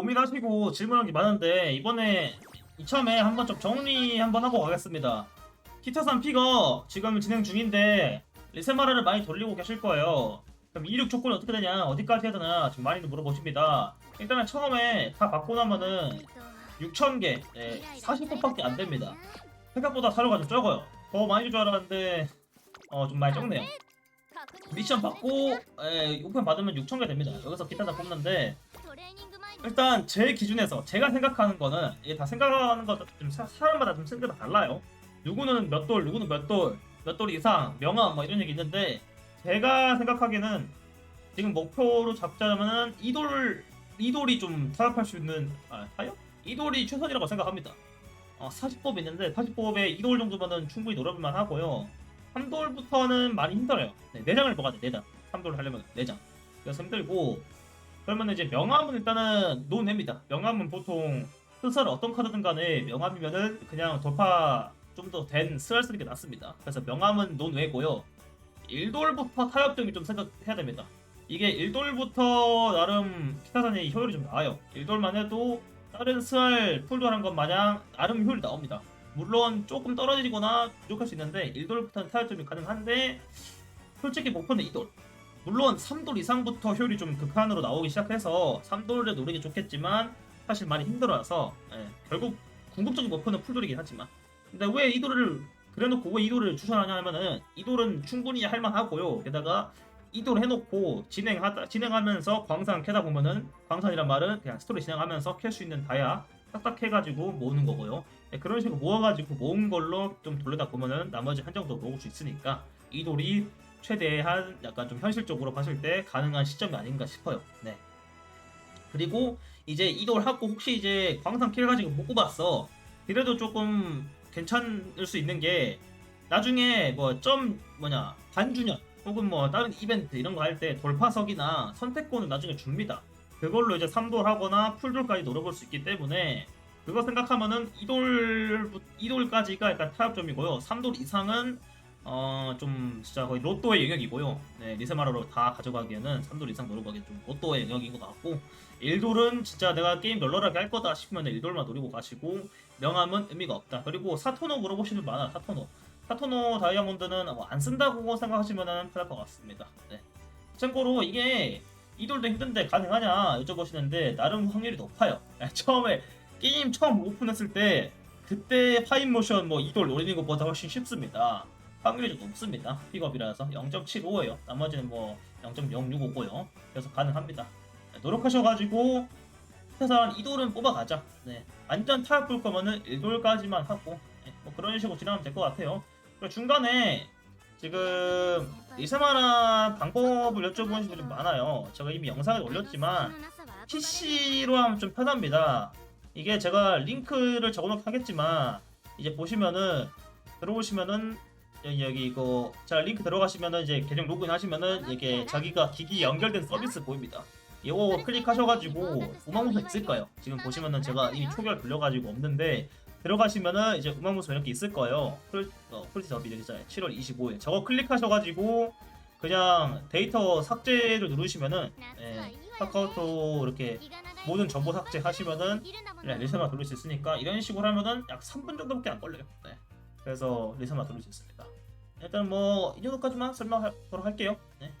고민하시고 질문한 게 많은데 이번에 이참에 한번 좀 정리 한번 하고 가겠습니다. 키타산 피거 지금 진행 중인데 리세마라를 많이 돌리고 계실 거예요. 그럼 이륙 조건이 어떻게 되냐, 어디까지 해야 되나 지금 많이들 물어보십니다. 일단은 처음에 다 받고 나면은 6,000개, 네, 40%밖에 안 됩니다. 생각보다 사료가 좀 적어요. 더 많이 줄 줄 알았는데 어 좀 많이 적네요. 미션 받고 에, 용품 받으면 6,000개 됩니다. 여기서 기타 다 뽑는데 일단 제 기준에서 제가 생각하는 거는 이게 다 생각하는 거좀 사람마다 좀 생각이 다 달라요. 누구는 몇 돌, 누구는 몇 돌, 몇 돌 이상, 명함 뭐 이런 얘기 있는데 제가 생각하기에는 지금 목표로 잡자면은 이돌 이돌이 좀 타협할 수 있는 아 타협? 이돌이 최선이라고 생각합니다. 어, 40법 있는데 40법에 이돌 정도면은 충분히 노려볼만 하고요. 3돌부터는 많이 힘들어요. 네, 4장을 먹어야 돼, 4장. 3돌 하려면 4장. 그래서 힘들고 그러면 이제 명함은 일단은 노냅니다. 명함은 보통 스설 어떤 카드든 간에 명함이면은 그냥 돌파 좀 더 된 스알 쓰는 게 낫습니다. 그래서 명함은 노내고요. 1돌부터 타협점이 좀 생각해야 됩니다. 이게 1돌부터 나름 키타산의 효율이 좀 나아요. 1돌만 해도 다른 스알 풀돌한 것 마냥 나름 효율이 나옵니다. 물론 조금 떨어지거나 부족할 수 있는데 1돌부터는 타협점이 가능한데 솔직히 목표는 2돌. 물론 3돌 이상부터 효율이 좀 극한으로 나오기 시작해서 3돌을 노리기 좋겠지만 사실 많이 힘들어서 예, 결국 궁극적인 목표는 풀돌이긴 하지만. 근데 왜 2돌을 그래놓고 왜 2돌을 추천하냐 하면은 2돌은 충분히 할만하고요. 게다가 2돌 해놓고 진행하다 진행하면서 광산 캐다 보면은 광산이란 말은 그냥 스토리 진행하면서 캘 수 있는 다야. 딱딱 해가지고 모으는 거고요. 예, 그런 식으로 모아가지고 모은 걸로 좀 돌려다 보면은 나머지 한정도 모을 수 있으니까 2돌이 최대한 약간 좀 현실적으로 봤을 때 가능한 시점이 아닌가 싶어요. 네. 그리고 이제 이돌 하고 혹시 이제 광산 킬 가지고 못 뽑았어. 그래도 조금 괜찮을 수 있는 게 나중에 뭐 점 뭐냐 반주년 혹은 뭐 다른 이벤트 이런 거 할 때 돌파석이나 선택권을 나중에 줍니다. 그걸로 이제 3돌 하거나 풀돌까지 노려볼 수 있기 때문에 그거 생각하면은 2돌 2돌까지가 약간 타협점이고요. 3돌 이상은 어 좀 진짜 거의 로또의 영역이고요. 네, 리세마라로 다 가져가기에는 3돌 이상 노려가기 좀 로또의 영역인 것 같고 1돌은 진짜 내가 게임 널널하게 할 거다 싶으면 1돌만 노리고 가시고 명함은 의미가 없다. 그리고 사토노 물어보시는 분 많아. 사토노. 사토노 다이아몬드는 뭐 안 쓴다고 생각하시면 편할 것 같습니다. 네. 참고로 이게 2돌도 힘든데 가능하냐 여쭤보시는데 나름 확률이 높아요. 네, 처음에 게임 처음 오픈했을 때 그때 파인 모션 뭐 2돌 노리는 것보다 훨씬 쉽습니다. 확률이 좀 높습니다. 픽업이라서 0.75예요. 나머지는 뭐 0.065고요. 그래서 가능합니다. 네, 노력하셔가지고 최소한 2돌은 뽑아가자. 네. 완전 타협 볼 거면은 1돌까지만 하고 네, 뭐 그런 식으로 진행하면 될 것 같아요. 그리고 중간에 지금 리세마라 방법을 여쭤보시는 분이 많아요. 제가 이미 영상을 올렸지만 PC로 하면 좀 편합니다. 이게 제가 링크를 적어놓긴 하겠지만 이제 보시면은 들어오시면은 여기 여기 이거 자 링크 들어가시면은 이제 계정 로그인 하시면은 이게 자기가 기기 연결된 서비스 보입니다. 이거 클릭하셔가지고 우망무소 있을 거예요. 지금 보시면은 제가 이미 초기화 돌려가지고 없는데 들어가시면은 이제 우망무소 이렇게 있을 거예요. 풀, 어, 여기 있잖아요. 7월 25일. 저거 클릭하셔가지고 그냥 데이터 삭제를 누르시면은 예, 카카오톡 이렇게 모든 정보 삭제 하시면은 네, 리세마 돌릴 수 있으니까 이런 식으로 하면은 약 3분 정도밖에 안 걸려요. 네. 그래서 리세마 돌릴 수 있습니다. 일단 뭐 이 정도까지만 설명하도록 할게요. 네.